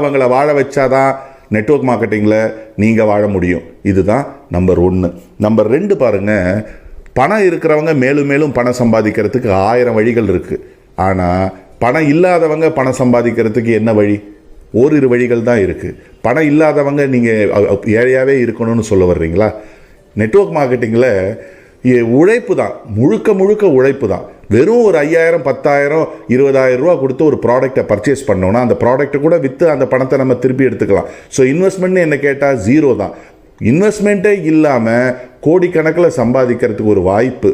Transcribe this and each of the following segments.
அவங்கள வாழ வச்சாதான் நெட்ஒர்க் மார்க்கெட்டிங்கில் நீங்கள் வாழ முடியும். இதுதான் நம்பர் ஒன்று நம்பர் ரெண்டு பாருங்கள் பணம் இருக்கிறவங்க மேலும் மேலும் பணம் சம்பாதிக்கிறதுக்கு ஆயிரம் வழிகள் இருக்குது ஆனால் பணம் இல்லாதவங்க பணம் சம்பாதிக்கிறதுக்கு என்ன வழி? ஓரிரு வழிகள் தான் இருக்குது பணம் இல்லாதவங்க நீங்கள் ஏழையாகவே இருக்கணும்னு சொல்ல வர்றீங்களா? நெட்ஒர்க் மார்க்கெட்டிங்கில் உழைப்பு தான். முழுக்க முழுக்க உழைப்பு தான். வெறும் ஒரு ஐயாயிரம் பத்தாயிரம் இருபதாயிரம் ரூபா கொடுத்து ஒரு ப்ராடக்ட்டை பர்ச்சேஸ் பண்ணோன்னா அந்த ப்ராடக்ட்டை கூட விற்று அந்த பணத்தை நம்ம திருப்பி எடுத்துக்கலாம். ஸோ இன்வெஸ்ட்மெண்ட்னு என்ன கேட்டால் ஜீரோ தான். இன்வெஸ்ட்மெண்ட்டே இல்லாமல் கோடிக்கணக்கில் சம்பாதிக்கிறதுக்கு ஒரு வாய்ப்பு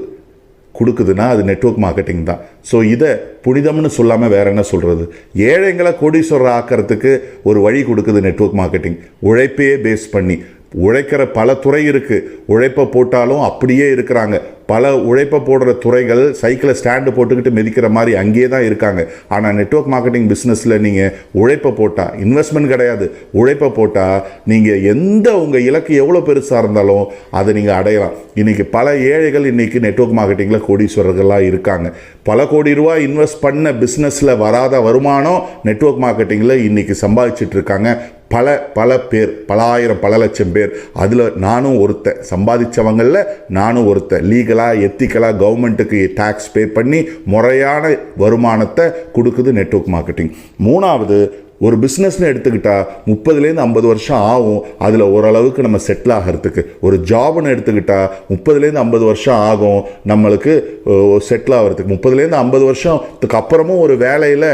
கொடுக்குதுன்னா அது நெட்வொர்க் மார்க்கெட்டிங் தான். ஸோ இதை புனிதம்னு சொல்லாமல் வேற என்ன சொல்கிறது ஏழைங்களை கோடீஸ்வரர் ஆக்கிறதுக்கு ஒரு வழி கொடுக்குது நெட்வொர்க் மார்க்கெட்டிங் உழைப்பையே பேஸ் பண்ணி. உழைக்கிற பல துறை இருக்குது உழைப்பை போட்டாலும் அப்படியே இருக்கிறாங்க. பல உழைப்பை போடுற துறைகள் சைக்கிளை ஸ்டாண்டு போட்டுக்கிட்டு மிதிக்கிற மாதிரி அங்கேயே தான் இருக்காங்க. ஆனால் நெட்வொர்க் மார்க்கெட்டிங் பிஸ்னஸில் நீங்கள் உழைப்பை போட்டால் இன்வெஸ்ட்மெண்ட் கிடையாது. உழைப்பை போட்டால் நீங்கள் எந்த உங்கள் இலக்கு எவ்வளோ பெருசாக இருந்தாலும் அதை நீங்கள் அடையலாம். இன்றைக்கி பல ஏழைகள் இன்றைக்கி நெட்வொர்க் மார்க்கெட்டிங்கில் கோடீஸ்வரர்களாக இருக்காங்க. பல கோடி ரூபாய் இன்வெஸ்ட் பண்ண பிஸ்னஸில் வராத வருமானம் நெட்வொர்க் மார்க்கெட்டிங்கில் இன்றைக்கி சம்பாதிச்சிட்டு இருக்காங்க. பல பல பேர் பல ஆயிரம் பல லட்சம் பேர். அதில் நானும் ஒருத்தன். சம்பாதிச்சவங்களில் நானும் ஒருத்தன். லீகலாக எத்திக்கலாக கவர்மெண்ட்டுக்கு டேக்ஸ் பே பண்ணி முறையான வருமானத்தை கொடுக்குது நெட்ஒர்க் மார்க்கெட்டிங் மூணாவது ஒரு பிஸ்னஸ்னு எடுத்துக்கிட்டால் முப்பதுலேருந்து ஐம்பது வருஷம் ஆகும். அதில் ஓரளவுக்கு நம்ம செட்டில் ஆகிறதுக்கு. ஒரு ஜாப்னு எடுத்துக்கிட்டால் முப்பதுலேருந்து ஐம்பது வருஷம் ஆகும். நம்மளுக்கு செட்டில் ஆகிறதுக்கு. முப்பதுலேருந்து ஐம்பது வருஷத்துக்கு அப்புறமும் ஒரு வேலையில்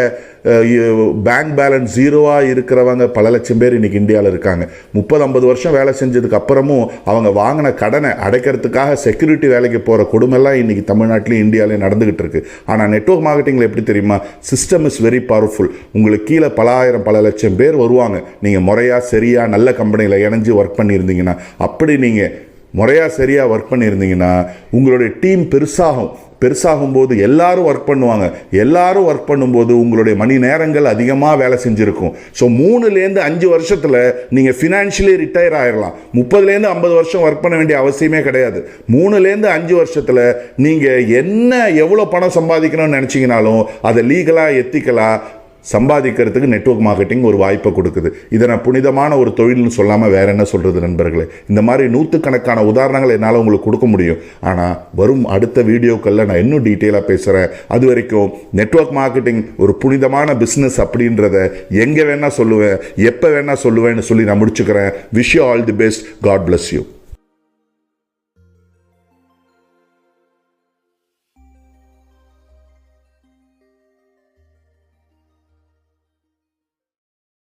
பேங்க் பேலன்ஸ் ஜீரோவாக இருக்கிறவங்க பல லட்சம் பேர் இன்றைக்கி இந்தியாவில் இருக்காங்க. முப்பது ஐம்பது வருஷம் வேலை செஞ்சதுக்கு அப்புறமும் அவங்க வாங்கின கடனை அடைக்கிறதுக்காக செக்யூரிட்டி வேலைக்கு போகிற கொடுமைலாம் இன்றைக்கி தமிழ்நாட்டிலையும் இந்தியாவிலையும் நடந்துகிட்டு இருக்குது ஆனால் நெட்ஒர்க் மார்க்கெட்டிங்கில் எப்படி தெரியுமா? சிஸ்டம் இஸ் வெரி பவர்ஃபுல் உங்களுக்கு கீழே பல ஆயிரம் பல லட்சம் பேர் வருவாங்க. நீங்கள் முறையாக சரியாக நல்ல கம்பெனியில் இணைஞ்சு ஒர்க் பண்ணியிருந்தீங்கன்னா அப்படி நீங்கள் முறையாக சரியாக ஒர்க் பண்ணியிருந்தீங்கன்னா உங்களுடைய டீம் பெருசாகும். பெருசாகும் போது எல்லாரும் ஒர்க் பண்ணுவாங்க. எல்லாரும் ஒர்க் பண்ணும்போது உங்களுடைய மணி நேரங்கள் அதிகமாக வேலை செஞ்சுருக்கும். ஸோ மூணுலேருந்து அஞ்சு வருஷத்தில் நீங்கள் ஃபினான்ஷியலி ரிட்டையர் ஆயிடலாம் முப்பதுலேருந்து ஐம்பது வருஷம் ஒர்க் பண்ண வேண்டிய அவசியமே கிடையாது. மூணுலேருந்து அஞ்சு வருஷத்தில் நீங்கள் என்ன எவ்வளோ பணம் சம்பாதிக்கணும்னு நினச்சிங்கனாலும் அதை லீகலாக எத்திக்கலாக சம்பாதிக்கிறதுக்கு நெட்வொர்க் மார்க்கெட்டிங் ஒரு வாய்ப்பை கொடுக்குது. இதை நான் புனிதமான ஒரு தொழில்னு சொல்லாமல் வேற என்ன சொல்கிறது நண்பர்களே? இந்த மாதிரி நூற்றுக்கணக்கான உதாரணங்கள் என்னால் உங்களுக்கு கொடுக்க முடியும். ஆனால் வரும் அடுத்த வீடியோக்களில் நான் இன்னும் டீட்டெயிலாக பேசுகிறேன் அது வரைக்கும் நெட்வொர்க் மார்க்கெட்டிங் ஒரு புனிதமான பிஸ்னஸ் அப்படின்றத எங்கே வேணால் சொல்லுவேன் எப்போ வேணால் சொல்லுவேன்னு சொல்லி நான் முடிச்சுக்கிறேன். Wish you all the best God bless you